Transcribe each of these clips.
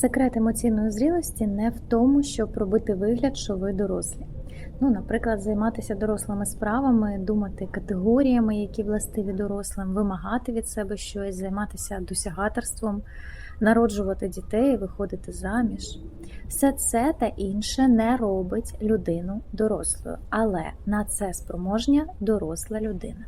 Секрет емоційної зрілості не в тому, щоб робити вигляд, що ви дорослі. Ну, наприклад, займатися дорослими справами, думати категоріями, які властиві дорослим, вимагати від себе щось, займатися досягаторством, народжувати дітей, виходити заміж. Все це та інше не робить людину дорослою, але на це спроможня доросла людина.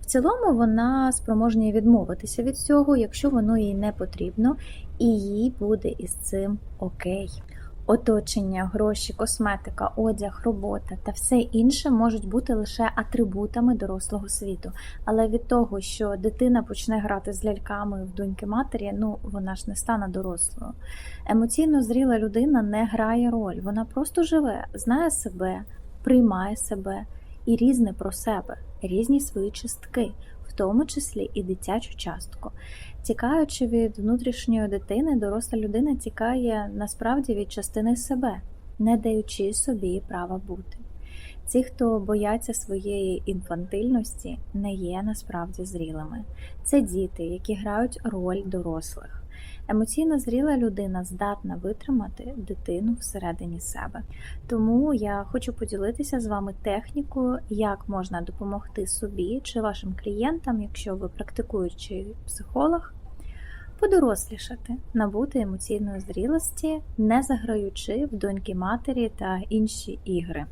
В цілому вона спроможна відмовитися від цього, якщо воно їй не потрібно, і їй буде із цим окей. Оточення, гроші, косметика, одяг, робота та все інше можуть бути лише атрибутами дорослого світу. Але від того, що дитина почне грати з ляльками в доньки матері, ну вона ж не стане дорослою. Емоційно зріла людина не грає роль, вона просто живе, знає себе, приймає себе і різне про себе, різні свої частки, в тому числі і дитячу частку. Тікаючи від внутрішньої дитини, доросла людина тікає насправді від частини себе, не даючи собі права бути. Ті, хто бояться своєї інфантильності, не є насправді зрілими. Це діти, які грають роль дорослих. Емоційно зріла людина здатна витримати дитину всередині себе. Тому я хочу поділитися з вами технікою, як можна допомогти собі чи вашим клієнтам, якщо ви практикуючий психолог, подорослішати, набути емоційної зрілості, не заграючи в доньки матері та інші ігри.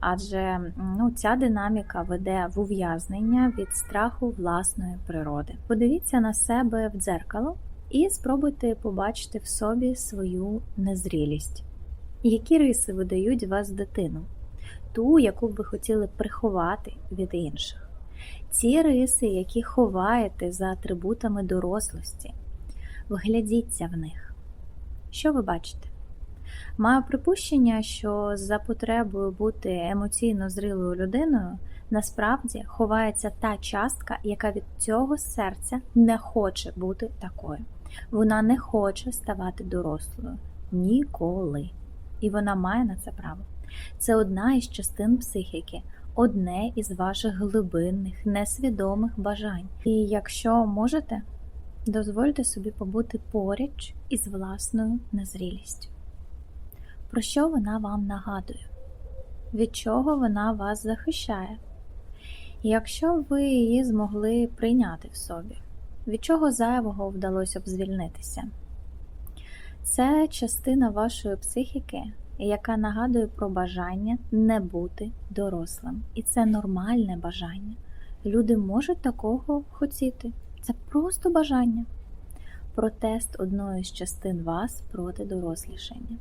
Адже ну, ця динаміка веде в ув'язнення від страху власної природи. Подивіться на себе в дзеркало і спробуйте побачити в собі свою незрілість. Які риси видають вас дитину, ту, яку б ви хотіли приховати від інших. Ці риси, які ховаєте за атрибутами дорослості, вглядіться в них. Що ви бачите? Маю припущення, що за потребою бути емоційно зрілою людиною насправді ховається та частка, яка від цього серця не хоче бути такою. Вона не хоче ставати дорослою ніколи. І вона має на це право. Це одна із частин психіки, одне із ваших глибинних, несвідомих бажань. І якщо можете, дозвольте собі побути поруч із власною незрілістю. Про що вона вам нагадує? Від чого вона вас захищає? Якщо ви її змогли прийняти в собі, від чого зайвого вдалося б звільнитися? Це частина вашої психіки, яка нагадує про бажання не бути дорослим. І це нормальне бажання. Люди можуть такого хотіти. Це просто бажання. Протест одної з частин вас проти дорослішання.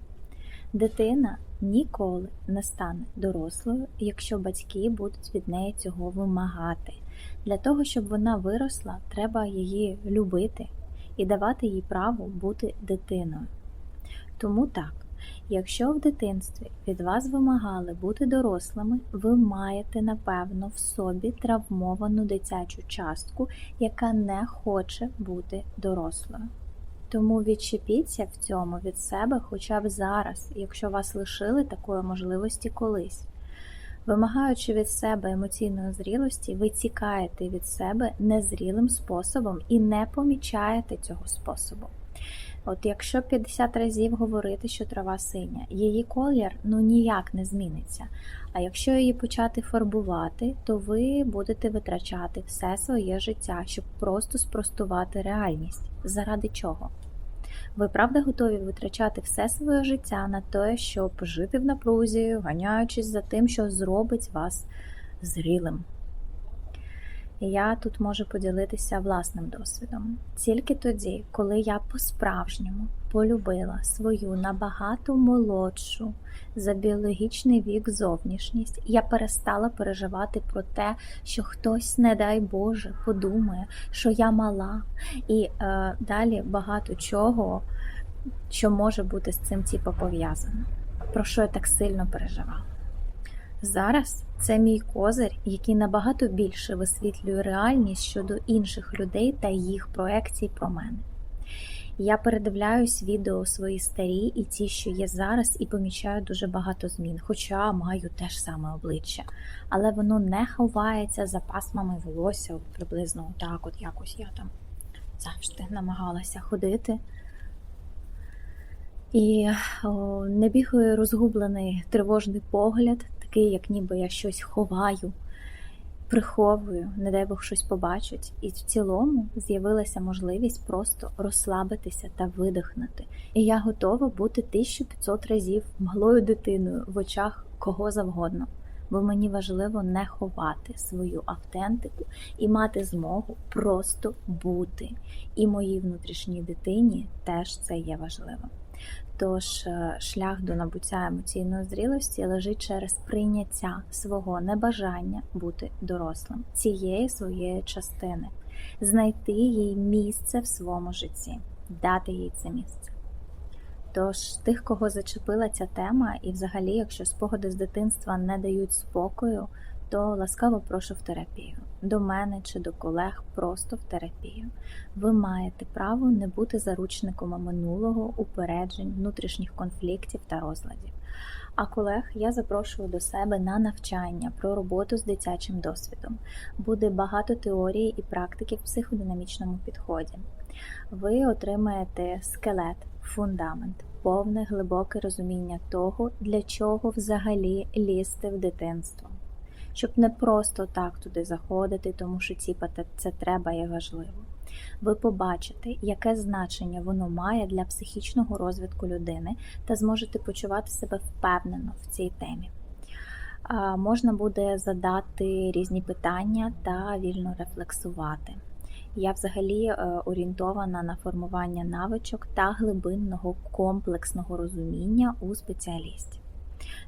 Дитина ніколи не стане дорослою, якщо батьки будуть від неї цього вимагати. Для того, щоб вона виросла, треба її любити і давати їй право бути дитиною. Тому так, якщо в дитинстві від вас вимагали бути дорослими, ви маєте, напевно, в собі травмовану дитячу частку, яка не хоче бути дорослою. Тому відчепіться в цьому від себе хоча б зараз, якщо вас лишили такої можливості колись. Вимагаючи від себе емоційної зрілості, ви тікаєте від себе незрілим способом і не помічаєте цього способу. От якщо 50 разів говорити, що трава синя, її колір ну ніяк не зміниться. А якщо її почати фарбувати, то ви будете витрачати все своє життя, щоб просто спростувати реальність. Заради чого? Ви правда готові витрачати все своє життя на те, щоб жити в напрузі, ганяючись за тим, що зробить вас зрілим. Я тут можу поділитися власним досвідом. Тільки тоді, коли я по-справжньому полюбила свою набагато молодшу за біологічний вік зовнішність, я перестала переживати про те, що хтось, не дай Боже, подумає, що я мала, і е, далі багато чого, що може бути з цим типу пов'язано, про що я так сильно переживала. Зараз це мій козир, який набагато більше висвітлює реальність щодо інших людей та їх проекцій про мене. Я передивляюсь відео свої старі і ті, що є зараз, і помічаю дуже багато змін, хоча маю теж саме обличчя. Але воно не ховається за пасмами волосся, приблизно так, от якось я там завжди намагалася ходити. І о, не бігає розгублений тривожний погляд, такий, як ніби я щось ховаю, приховую, не дай Бог щось побачить. І в цілому з'явилася можливість просто розслабитися та видихнути. І я готова бути 1500 разів мглою дитиною в очах кого завгодно. Бо мені важливо не ховати свою автентику і мати змогу просто бути. І моїй внутрішній дитині теж це є важливо. Тож е, шлях до набуття емоційної зрілості лежить через прийняття свого небажання бути дорослим, цієї своєї частини, знайти їй місце в своєму житті, дати їй це місце. Тож тих, кого зачепила ця тема, і взагалі, якщо спогади з дитинства не дають спокою, то ласкаво прошу в терапію. До мене чи до колег просто в терапію. Ви маєте право не бути заручником минулого, упереджень, внутрішніх конфліктів та розладів. А колег я запрошую до себе на навчання про роботу з дитячим досвідом. Буде багато теорії і практики в психодинамічному підході. Ви отримаєте скелет, фундамент, повне глибоке розуміння того, для чого взагалі лізти в дитинство. Щоб не просто так туди заходити, тому що ціпати це треба і важливо. Ви побачите, яке значення воно має для психічного розвитку людини та зможете почувати себе впевнено в цій темі. Можна буде задати різні питання та вільно рефлексувати. Я взагалі е, орієнтована на формування навичок та глибинного комплексного розуміння у спеціалістів.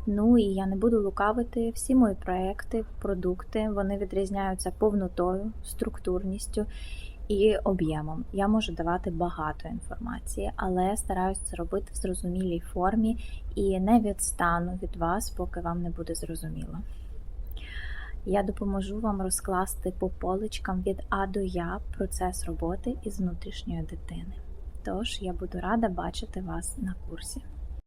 Ну і я не буду лукавити всі мої проекти, продукти вони відрізняються повнотою, структурністю і об'ємом. Я можу давати багато інформації, але стараюся це робити в зрозумілій формі і не відстану від вас, поки вам не буде зрозуміло. Я допоможу вам розкласти по поличкам від А до Я процес роботи із внутрішньої дитини. Тож я буду рада бачити вас на курсі.